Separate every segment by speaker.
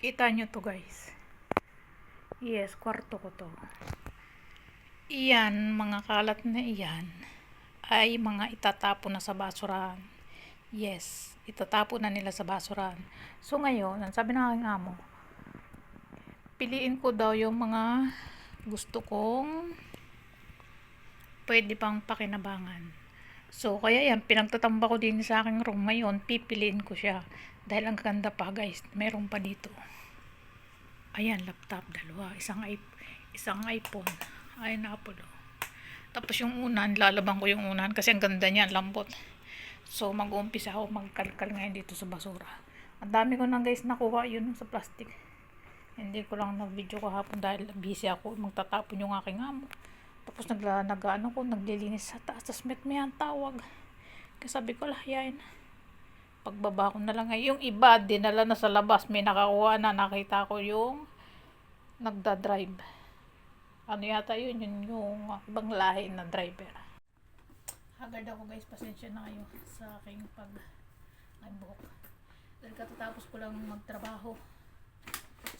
Speaker 1: Kita nyo to guys. Yes, kwarto ko to. Iyan, mga kalat na iyan, ay mga itatapon na sa basurahan. Yes, itatapon na nila sa basurahan. So ngayon, ang sabi ng aking amo, piliin ko daw yung mga gusto kong pwede pang pakinabangan. So, kaya yan, pinagtatamba ko din sa aking room ngayon, pipiliin ko siya. Dahil ang ganda pa guys, meron pa dito. Ayan, laptop, dalawa. Isang, isang iPhone. Ayan, Apple. oh. Tapos yung unan, lalaban ko yung unan kasi ang ganda niya, lambot. So, mag-uumpisa ako magkalkal ngayon dito sa basura. Ang dami ko nang guys nakuha yun sa plastic. Hindi ko lang nag-video kahapon dahil busy ako magtatapon yung aking amo. Tapos nagla, nag, ano ko, naglilinis sa taas. Tapos met may ang tawag. Kaya sabi ko, lahayain. Pagbaba ko na lang. Yung iba, dinala na sa labas. May nakakuha na. Nakita ko yung nagda-drive. Ano yata yun? Yun yung ibang lahi na driver. Hagad ako guys. Pasensya na kayo sa aking pag ay buhok. Dahil katatapos ko lang magtrabaho.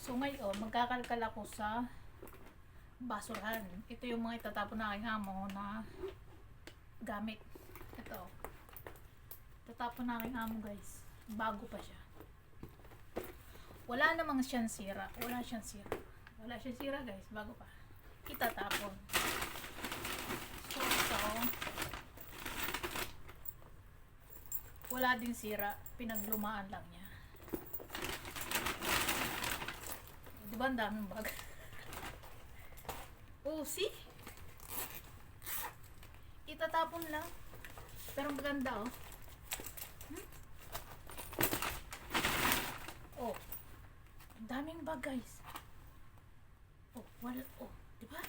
Speaker 1: So ngayon, magkakalkal ako sa basurahan. Ito yung mga itatapon na aking amo na gamit. Ito. Tatapon na aking amo guys. Bago pa siya. Wala namang siyang sira. Wala siyang sira. Wala siyang sira guys. Bago pa. Itatapon. So, ito. Wala din sira. Pinaglumaan lang niya. Di ba ang daming bag? See? Itatapon lang. Pero maganda, oh. Hmm? Oh. Daming bag, guys. Oh, wala. Oh, di ba?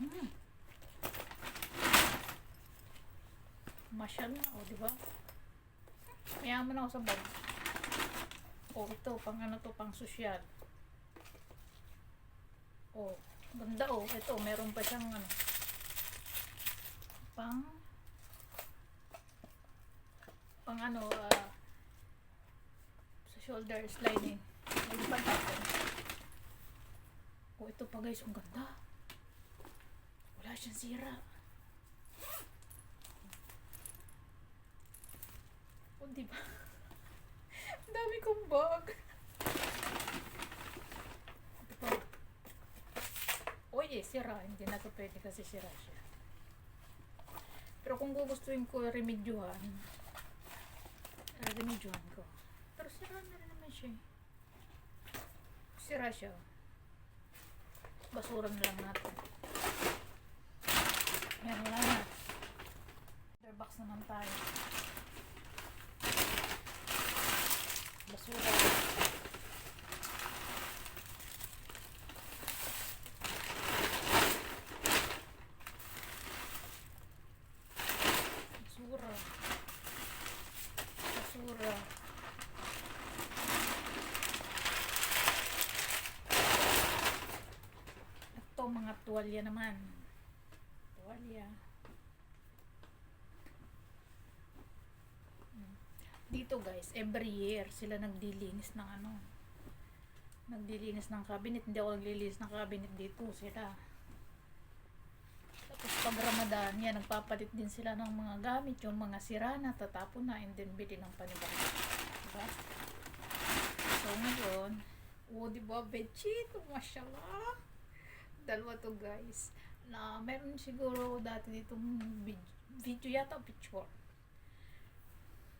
Speaker 1: Hmm. Masyal na, oh, di ba? Mayaman ako sa bag. Oh, ito, pang ano to, pang sosyal. Oh, ganda oh. Ito, meron pa siyang ano. Pang pang ano ah, sa shoulder sliding. Pa natin. Oh, ito pa guys, ang ganda. Wala siyang sira. Oh, di ba? Ang dami kong bag. Ito pa. Oy, eh. Hindi na to pwede kasi sira siya. Pero kung gugustuhin ko remedyohan, remedyohan ko. Pero sira na rin naman siya. eh. Sira siya. Basura na lang natin. Yan, wala na. Other box naman tayo. Basura. Basura. Basura. Ito mga tuwalya naman. Tuwalya. Mm. Dito guys, every year sila nagdilinis ng ano. Nagdilinis ng cabinet. Hindi ako naglilinis ng cabinet dito. Sila. Ramadan, yan, nagpapalit din sila ng mga gamit, yung mga sira na, tatapon na, and then bili ng panibago. Diba? So ngayon, oh, di ba, bedsheet, oh, mashallah. Dalawa to guys. Na, meron siguro dati ditong vid- video yata, picture.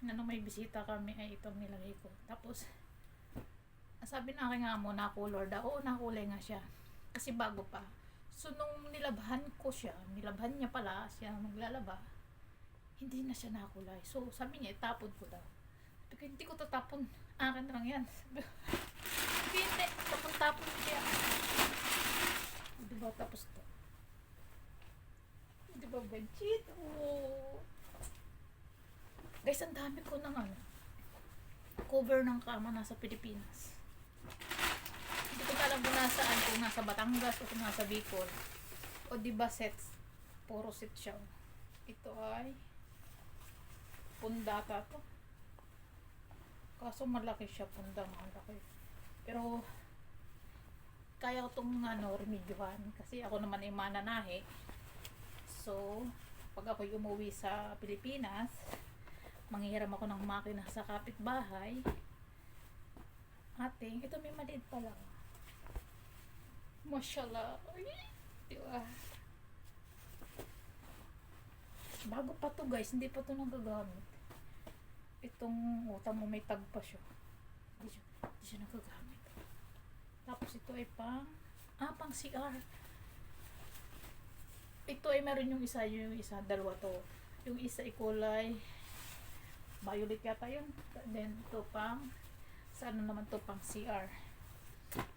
Speaker 1: Na nung may bisita kami, ay itong nilagay ko. Tapos, sabi na aking amo, nakulor daw. Oo, nakulay nga siya. Kasi bago pa. So, nung nilabhan ko siya, nilabhan niya pala, siya maglalaba, hindi na siya nakulay. So, sabi niya, itapon ko daw. Sabi ko, hindi ko tatapon. Akin lang yan. Sabi ko, Hindi. Tapon-tapon siya. Diba, tapos to. Diba, bedsheet? Oh. Guys, ang dami ko ng ano, cover ng kama nasa Pilipinas. Hindi ko pa alam kung nasaan, kung nasa Batangas o kung nasa Bicol. O di ba sets? Puro set siya. Ito ay pundata to. Kaso malaki siya, pundang malaki. Pero, kaya ko itong ano, remedyohan. Kasi ako naman ay mananahe. So, pag ako umuwi sa Pilipinas, manghihiram ako ng makina sa kapitbahay. Ating, ito may maliit pa lang. Mashallah. Ay? Bago pa to guys, hindi pa to nagagamit. Itong utang mo may tag pa siya. Hindi siya, hindi siya nagagamit. Tapos ito ay pang, ah, pang CR. Ito ay meron yung isa, yung isa, dalawa to. Yung isa ay kulay, violet yata yun. Then ito pang, sa ano naman to pang CR.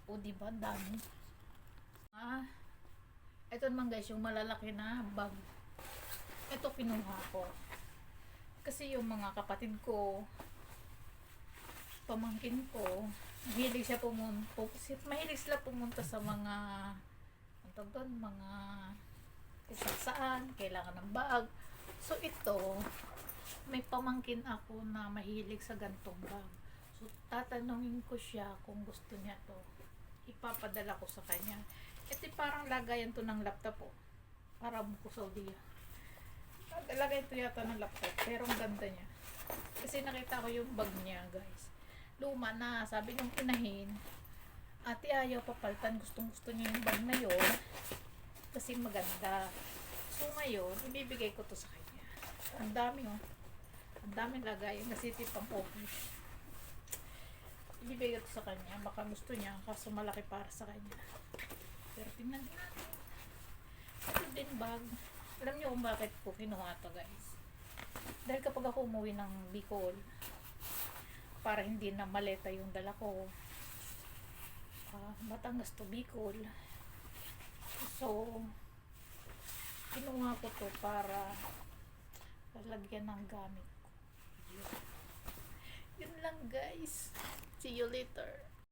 Speaker 1: O diba, dami. Ah, ito naman guys, yung malalaki na bag. Ito kinuha ko. Kasi yung mga kapatid ko, pamangkin ko, mahilig siya pumunta, mahilig sila pumunta sa mga, tawag doon, mga kung saan, kailangan ng bag. So ito, may pamangkin ako na mahilig sa gantong bag. So tatanungin ko siya kung gusto niya to. Ipapadala ko sa kanya. Ito parang lagayan to ng laptop po. Para ko Saudi. Lagayan to yata ng laptop. Pero ang ganda niya. Kasi nakita ko yung bag niya guys. Luma na. Sabi nung inahin. Ate ayaw papalitan. Gustong gusto niya yung bag na yun. Kasi maganda. So ngayon, ibibigay ko to sa kanya. Ang dami oh. Ang dami lagayan. Kasi ito pang office. Ibibigay ko to sa kanya. Baka gusto niya. Kaso malaki para sa kanya. Pero tingnan din natin. Ito din bag. Alam niyo kung bakit ko kinuha to guys. Dahil kapag ako umuwi ng Bicol, para hindi na maleta yung dala ko, ah, Batangas to Bicol. So, kinuha ko to para lalagyan ng gamit ko. Yun. Yun lang guys. See you later.